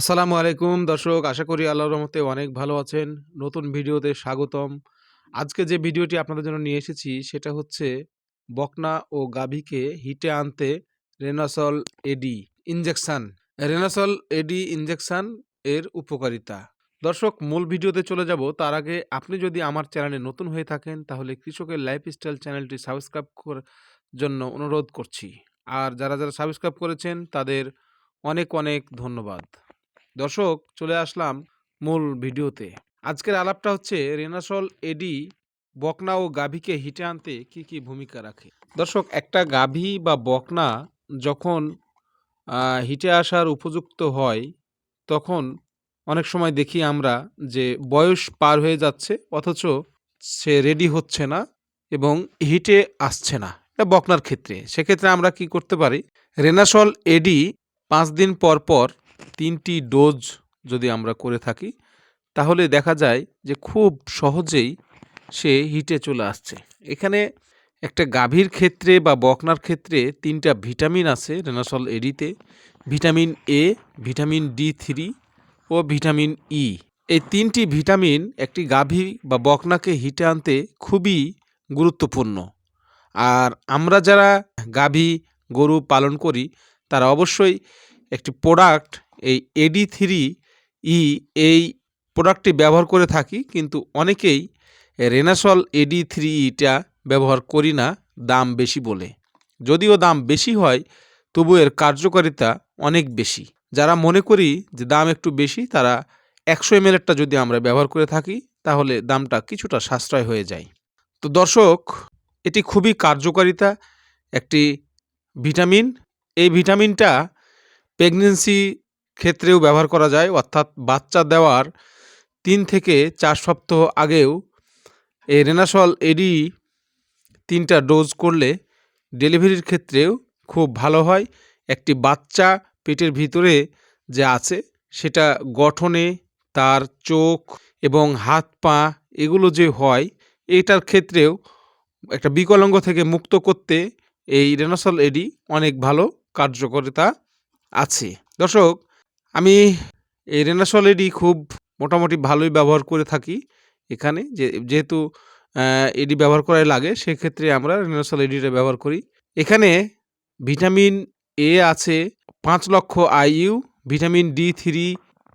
আসসালামু আলাইকুম দর্শক, আশা করি আল্লাহর রহমতে অনেক ভালো আছেন। নতুন ভিডিওতে স্বাগতম। আজকে যে ভিডিওটি আপনাদের জন্য নিয়ে এসেছি, সেটা হচ্ছে বকনা ও গাভীকে হিটে আনতে রেনাসল এডি ইনজেকশান। রেনাসল এডি ইনজেকশন এর উপকারিতা। দর্শক, মূল ভিডিওতে চলে যাব। তার আগে আপনি যদি আমার চ্যানেলে নতুন হয়ে থাকেন, তাহলে কৃষকের লাইফস্টাইল চ্যানেলটি সাবস্ক্রাইব করার জন্য অনুরোধ করছি। আর যারা যারা সাবস্ক্রাইব করেছেন, তাদের অনেক অনেক ধন্যবাদ। দর্শক, চলে আসলাম মূল ভিডিওতে। আজকের আলাপটা হচ্ছে রেনাসল এডি বকনা ও গাভীকে হিটে আনতে কি কি ভূমিকা রাখে? দর্শক, একটা গাভী বা বকনা যখন হিটে আসার উপযুক্ত হয়, তখন অনেক সময় দেখি আমরা যে বয়স পার হয়ে যাচ্ছে, অথচ সে রেডি হচ্ছে না এবং হিটে আসছে না এটা বকনার ক্ষেত্রে। সেক্ষেত্রে আমরা কি করতে পারি? রেনাসল এডি পাঁচ দিন পর পর তিনটি ডোজ যদি আমরা করে থাকি, তাহলে দেখা যায় যে খুব সহজেই সে হিটে চলে আসছে। এখানে একটা গাভীর ক্ষেত্রে বা বকনার ক্ষেত্রে তিনটা ভিটামিন আছে রেনাসল এডিতে vitamin A, vitamin D three O vitamin E. এই তিনটি ভিটামিন একটি গাভী বা বকনাকে হিটে আনতে খুবই গুরুত্বপূর্ণ। আর আমরা যারা গাভী গরু পালন করি, তারা অবশ্যই একটি প্রোডাক্ট এই এডি থ্রি ই এই প্রোডাক্টটি ব্যবহার করে থাকি, কিন্তু অনেকেই রেনাসল এডি থ্রি ইটা ব্যবহার করি না, দাম বেশি বলে। যদিও দাম বেশি হয়, তবু এর কার্যকারিতা অনেক বেশি। যারা মনে করি যে দাম একটু বেশি, তারা একশো এম এমএলেরটা যদি আমরা ব্যবহার করে থাকি, তাহলে দামটা কিছুটা সাশ্রয় হয়ে যায়। তো দর্শক, এটি খুবই কার্যকারিতা, একটি ভিটামিন। এই ভিটামিনটা প্রেগনেন্সি ক্ষেত্রেও ব্যবহার করা যায়, অর্থাৎ বাচ্চা দেওয়ার তিন থেকে চার সপ্তাহ আগেও এই রেনাসল এডি তিনটা ডোজ করলে ডেলিভারির ক্ষেত্রেও খুব ভালো হয়। একটি বাচ্চা পেটের ভিতরে যে আছে, সেটা গঠনে, তার চোখ এবং হাত, পা এগুলো যে হয়, এটার ক্ষেত্রেও একটা বিকলাঙ্গ থেকে মুক্ত করতে এই রেনাসল এডি অনেক ভালো কার্যকরিতা আছে। দর্শক আমি এই রেনাসল এডি খুব মোটামুটি ভালোই ব্যবহার করে থাকি এখানে। যে, যেহেতু এডি ব্যবহার করাই লাগে, সেক্ষেত্রে আমরা রেনাসল এডিটা ব্যবহার করি। এখানে ভিটামিন এ আছে, পাঁচ লক্ষ IU vitamin D three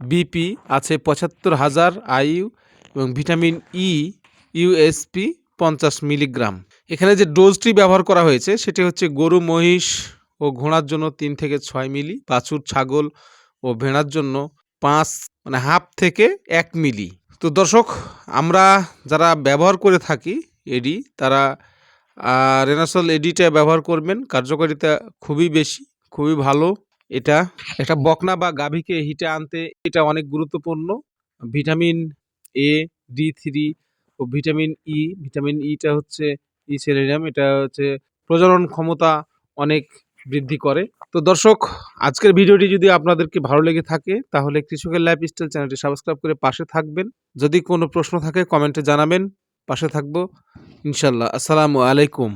BP আছে, পঁচাত্তর হাজার আইইউ এবং ভিটামিন ই ইউএসপি পঞ্চাশ মিলিগ্রাম। এখানে যে ডোজটি ব্যবহার করা হয়েছে, সেটি হচ্ছে গরু, মহিষ ও ঘোড়ার জন্য তিন থেকে ছয় মিলি, বাছুর, ছাগল ও ভেড়ার জন্য পাঁচ মানে হাফ থেকে এক মিলি। তো দর্শক, আমরা যারা ব্যবহার করে থাকি এডি, তারা রেনাসল এডিটা ব্যবহার করবেন। কার্যকারিতা খুবই বেশি, খুবই ভালো এটা। একটা বকনা বা গাভীকে হিটে আনতে এটা অনেক গুরুত্বপূর্ণ। ভিটামিন এ ডি থ্রি ও ভিটামিন ই ভিটামিন ইটা হচ্ছে ই সেলেনিয়াম এটা হচ্ছে প্রজনন ক্ষমতা অনেক বৃদ্ধি করে। তো দর্শক, আজকের ভিডিওটি যদি আপনাদেরকে ভালো লেগে থাকে, তাহলে কৃষকের লাইফ স্টাইল চ্যানেলটি সাবস্ক্রাইব করে পাশে থাকবেন। যদি কোনো প্রশ্ন থাকে, কমেন্টে জানাবেন। পাশে থাকব। ইনশাল্লাহ। আসসালামু আলাইকুম।